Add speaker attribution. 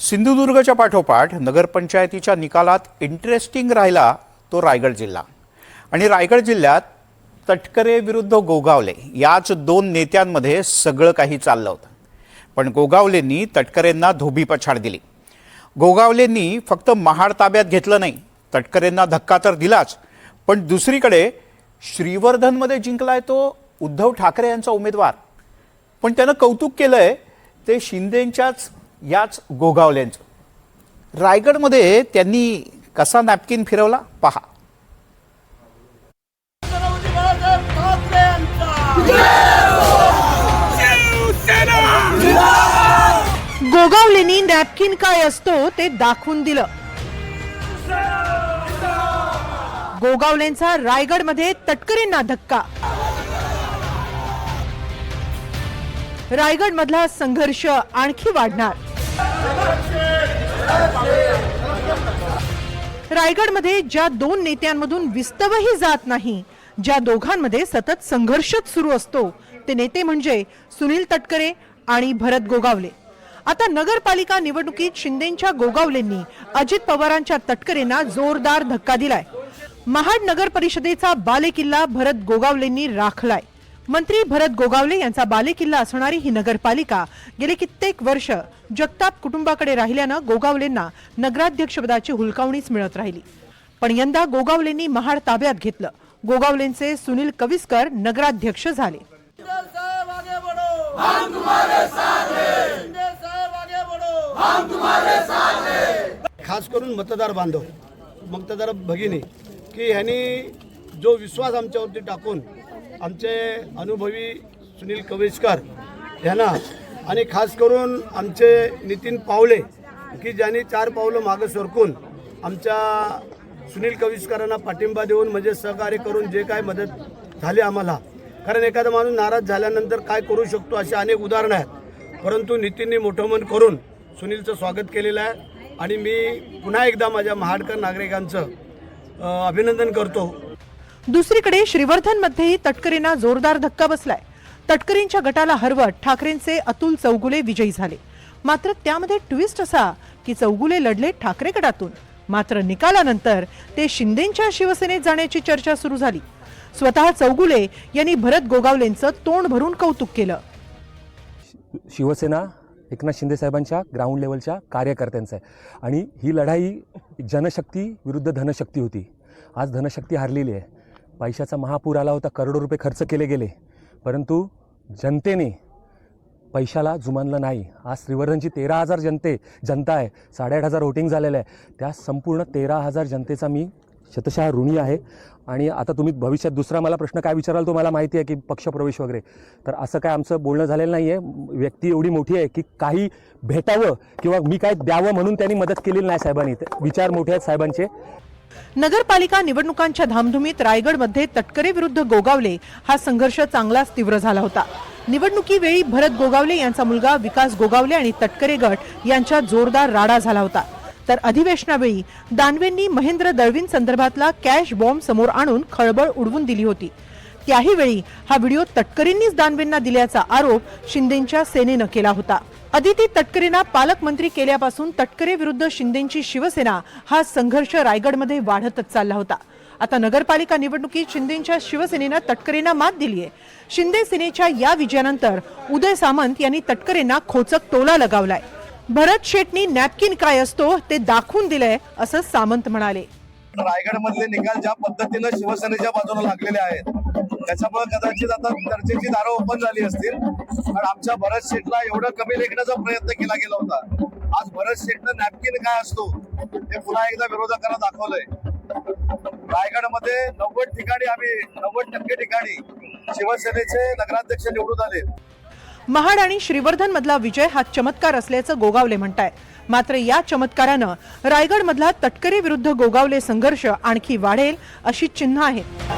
Speaker 1: सिंधुदुर्गच्या पाठोपाठ नगरपंचायतीच्या निकालात इंटरेस्टिंग राहिला तो रायगड जिल्हा. आणि रायगड जिल्ह्यात तटकरे विरुद्ध गोगावले याच दोन नेत्यांमध्ये सगळं काही चाललं होतं. पण गोगावलेंनी तटकरेंना धोबी पछाड दिली. गोगावलेंनी फक्त महाड ताब्यात घेतलं नाही तटकरेंना धक्का तर दिलाच पण दुसरीकडे श्रीवर्धनमध्ये जिंकलाय तो उद्धव ठाकरे यांचा उमेदवार. पण त्यानं कौतुक केलंय ते शिंदेंच्याच याच गोगावल्यांचं रायगडमध्ये त्यांनी कसा नॅपकिन फिरवला? पहा.
Speaker 2: गोगावलेनी नॅपकिन काय असतो ते दाखवून दिलं. गोगावलेंचा रायगडमध्ये तटकरेंना धक्का. रायगड मधला संघर्ष आणखी वाढणार. रायगडमध्ये ज्या दोन नेत्यांमधून विस्तवही जात नाही ज्या दोघांमध्ये सतत संघर्षच सुरू असतो ते नेते म्हणजे सुनील तटकरे आणि भरत गोगावले. आता नगरपालिका निवडणुकीत शिंदेच्या गोगावलेंनी अजित पवारांच्या तटकरेंना जोरदार धक्का दिलाय. महाड नगर परिषदेचा बालेकिल्ला भरत गोगावलेंनी राखलाय. मंत्री भरत गोगावले यांचा बालेकिल्ला असणारी ही नगरपालिका गेले कित्येक वर्ष जगताप कुटुंबाकडे राहिल्यानं गोगावलेंना नगराध्यक्षपदाची हुलकावणीच मिळत राहिली. पण यंदा गोगावलेंनी महाड ताब्यात घेतलं. गोगावलेंचे सुनील कविस्कर नगराध्यक्ष झाले.
Speaker 3: खास करून मतदार बांधव मतदार भगिनी की ह्यांनी जो विश्वास आमच्यावरती टाकून आमचे अनुभवी सुनील कवेशकर यांना आणि खास करून आमचे नितीन पावले की ज्यांनी चार पावलं मागं सरकून आमच्या सुनील कविस्करांना पाठिंबा देऊन म्हणजे सहकार्य करून जे काय मदत झाली आम्हाला. कारण एखादा माणूस नाराज झाल्यानंतर काय करू शकतो अशी अनेक उदाहरणं आहेत. परंतु नितीनने मोठं मन करून सुनीलचं स्वागत केलेलं आहे. आणि मी पुन्हा एकदा माझ्या महाडकर नागरिकांचं अभिनंदन करतो.
Speaker 2: दुसरीकडे श्रीवर्धनमध्येही तटकरींना तटकरेंना जोरदार धक्का बसलाय. तटकरेंच्या गटाला हरवत ठाकरेंचे अतुल चौगुले विजयी झाले. मात्र त्यामध्ये ट्विस्ट असा की चौगुले लढले ठाकरे गटातून. मात्र निकालानंतर ते शिंदेच्या शिवसेनेत जाण्याची चर्चा सुरू झाली. स्वतः चौगुले यांनी भरत गोगावलेंचं तोंड भरून कौतुक केलं.
Speaker 4: शिवसेना एकनाथ शिंदे साहेबांच्या ग्राउंड लेवलच्या कार्यकर्त्यांचं आहे. आणि ही लढाई जनशक्ती विरुद्ध धनशक्ती होती. आज धनशक्ती हारलेली आहे. पैशाचा महापूर आला होता करोडो रुपये खर्च केले गेले. परंतु जनतेने पैशाला जुमानलं नाही. आज श्रीवर्धनची तेरा हजार जनते जनता आहे. साडेआठ हजार वोटिंग झालेलं आहे. त्या संपूर्ण तेरा हजार जनतेचा मी शतशः ऋणी आहे. आणि आता तुम्ही भविष्यात दुसरा मला प्रश्न काय विचाराल तो मला माहिती आहे की पक्षप्रवेश वगैरे. तर असं काय आमचं बोलणं झालेलं नाही आहे व्यक्ती एवढी मोठी आहे की काही भेटावं किंवा मी काय द्यावं म्हणून त्यांनी मदत केलेली नाही साहेबांनी. विचार मोठे आहेत साहेबांचे.
Speaker 2: नगरपालिका निवडणुकांच्या धामधुमीत रायगडमध्ये तटकरे विरुद्ध गोगावले हा संघर्ष चांगलाच तीव्र झाला होता. निवडणुकीवेळी भरत गोगावले यांचा मुलगा विकास गोगावले आणि तटकरे गट यांच्या जोरदार राडा झाला होता. तर अधिवेशनावेळी दानवेंनी महेंद्र दळवीं संदर्भातला कॅश बॉम्ब समोर आणून खळबळ उडवून दिली होती. त्याही वेळी हा व्हिडिओ तटकरेंनीच दानवेंना दिल्याचा आरोप शिंदेच्या सेनेनं केला होता. अदिती तटकरेंना पालकमंत्री केल्यापासून तटकरे विरुद्ध शिंदेची शिवसेना हा संघर्ष रायगडमध्ये वाढतच चालला होता. आता नगरपालिका निवडणुकीत शिंदेच्या शिवसेनेनं तटकरेंना मात दिली आहे शिंदे सेनेच्या या विजयानंतर उदय सामंत यांनी तटकरेंना खोचक टोला लगावलाय. भरत शेटनी नॅपकिन काय असतो ते दाखवून दिलंय असं सामंत म्हणाले.
Speaker 5: रायगडमधले निकाल ज्या पद्धतीनं शिवसेनेच्या बाजूला लागलेले आहेत त्याच्यामुळे कदाचित आता चर्चेची दारं ओपन झाली असतील. पण आमच्या भरत शेठला एवढं कमी लेखण्याचा प्रयत्न केला गेला होता. आज भरत शेठनं नॅपकिन काय असतो हे पुन्हा एकदा विरोधकांना दाखवलंय. रायगडमध्ये नव्वद ठिकाणी आम्ही नव्वद टक्के ठिकाणी शिवसेनेचे नगराध्यक्ष निवडून आले.
Speaker 2: महाड आणि श्रीवर्धन मधला विजय हा चमत्कार असल्याचं गोगावले म्हणताय. मात्र या चमत्कारानं रायगड मधला तटकरे विरुद्ध गोगावले संघर्ष आणखी वाढेल अशी चिन्ह आहेत